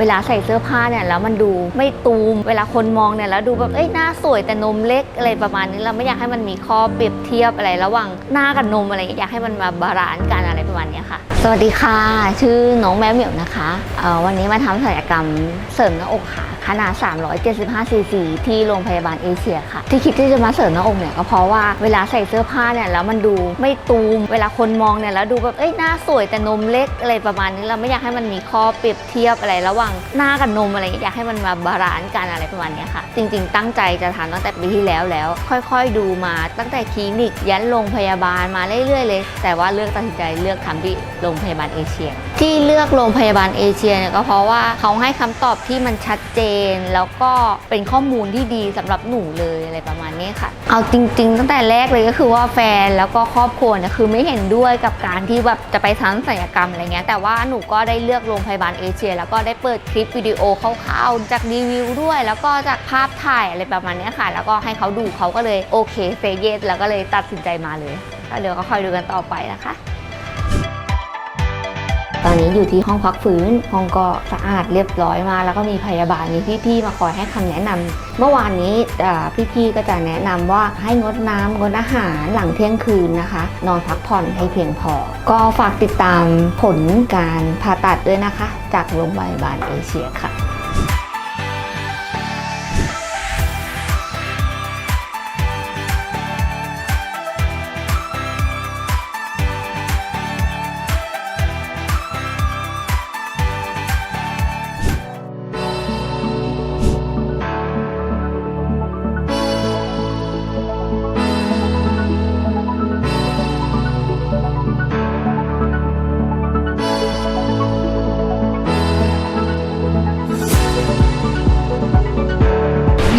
เวลาใส่เสื้อผ้าเนี่ยแล้วมันดูไม่ตูม เวลาคนมองเนี่ยแล้วดูแบบเอ้ยหน้าสวยแต่นมเล็กอะไรประมาณนี้เราไม่อยากให้มันมีข้อเปรียบเทียบอะไรระหว่างหน้ากับนมอะไรอย่างนี้อยากให้มันมาบาลานซ์กันอะไรประมาณนี้ค่ะ สวัสดีค่ะ ชื่อน้องแมวเหมียวนะคะวันนี้มาทำศัลยกรรมเสริมหน้าอกค่ะขนาด 375 ซีซีที่โรงพยาบาลเอเชียค่ะ ที่คิดที่จะมาเสริมหน้าอกเนี่ยก็เพราะว่าเวลาใส่เสื้อผ้าเนี่ยแล้วมันดูไม่ตูม เวลาคนมองเนี่ยแล้วดูแบบเอ้ยหน้าสวยแต่นมเล็กอะไรประมาณนี้เราไม่อยากให้มันมีข้อเปรียบเทียบอะไรระหว่างหน้ากับนมอะไรอย่างเงี้ยอยากให้มันมาบาลานซ์กันอะไรประมาณเนี้ยค่ะ จริง ๆ ตั้งใจจะทำตั้งแต่ปีที่แล้วแล้ว ค่อยๆดูมาตั้งแต่คลินิกยันโรงพยาบาลมาเรื่อยๆเลย แต่ว่าเลือกตัดสินใจเลือกทำที่โรงพยาบาลเอเชีย ที่เลือกโรงพยาบาลเอเชียเนี่ยก็เพราะว่าเขาให้คำตอบที่มันชัดเจนแล้วก็เป็นข้อมูลที่ดีสำหรับหนูเลยอะไรประมาณนี้ค่ะ เอาจริง ๆ ตั้งแต่แรกเลยก็คือว่าแฟนแล้วก็ครอบครัวเนี่ยคือไม่เห็นด้วยกับการที่แบบจะไปทำศัลยกรรมอะไรเงี้ยแต่ว่าหนูก็ได้เลือกโรงพยาบาลเอเชีย แล้วก็ได้เปิดคลิปวิดีโอคร่าวๆจากรีวิวด้วย แล้วก็จากภาพถ่ายอะไรประมาณนี้ค่ะ แล้วก็ให้เขาดูเขาก็เลยโอเคเซเยสแล้วก็เลยตัดสินใจมาเลยก็เดี๋ยวก็คอยดูกันต่อไปนะคะ ตอนนี้อยู่ที่ห้องพักฟื้น ห้องก็สะอาดเรียบร้อยมา แล้วก็มีพยาบาลมีพี่ๆมาคอยให้คำแนะนำเมื่อวานนี้พี่ๆก็จะแนะนำว่าให้งดน้ำงดอาหารหลังเที่ยงคืนนะคะ นอนพักผ่อนให้เพียงพอ ก็ฝากติดตามผลการผ่าตัดด้วยนะคะ จากโรงพยาบาลเอเชียค่ะ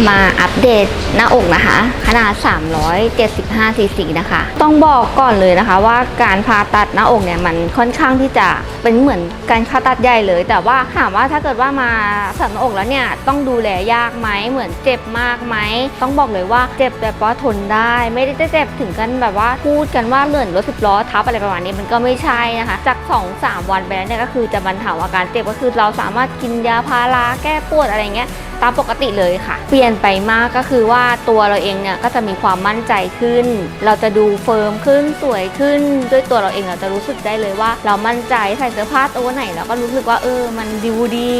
มาอัปเดตหน้าอกนะคะ ขนาด 375ซีซีนะคะ ต้องบอกก่อนเลยนะคะว่าการผ่าตัดหน้าอกเนี่ยมันค่อนข้างที่จะเป็นเหมือนการผ่าตัดใหญ่เลย แต่ว่าถามว่าถ้าเกิดว่ามาสริมหน้าอกแล้วเนี่ยต้องดูแลยากไหมเหมือนเจ็บมากไหมต้องบอกเลยว่าเจ็บแบบว่าทนได้ ไม่ได้เจ็บถึงกันแบบว่าพูดกันว่าเหมือนรถสิบล้อทับอะไรประมาณนี้มันก็ไม่ใช่นะคะจาก 2-3 วันไปแล้วเนี่ยก็คือจะบรรเทาอาการเจ็บก็คือเราสามารถกินยาพาราแก้ปวดอะไรเงี้ยามปกติเลยค่ะ เปลี่ยนไปมากก็คือว่าตัวเราเองเนี่ยก็จะมีความมั่นใจขึ้น เราจะดูเฟิร์มขึ้นสวยขึ้น ด้วยตัวเราเองเราจะรู้สึกได้เลยว่า เรามั่นใจใส่เสื้อผ้าตัวไหนเราก็รู้สึกว่าเออ มันดูดี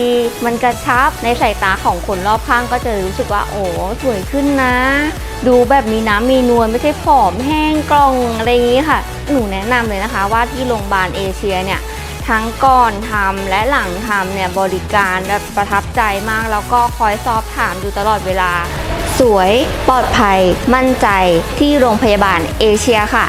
มันกระชับในสายตาของคนรอบข้างก็จะรู้สึกว่าโอ้สวยขึ้นนะ ดูแบบมีน้ำมีนวลไม่ใช่ผอมแห้งกล่องอะไรอย่างนี้ค่ะ หนูแนะนำเลยนะคะว่าที่โรงพยาบาลเอเชียเนี่ย ทั้งก่อนทำและหลังทำเนี่ยบริการแบบประทับใจมาก แล้วก็คอยสอบถามอยู่ตลอดเวลา สวยปลอดภัย มั่นใจที่โรงพยาบาลเอเชียค่ะ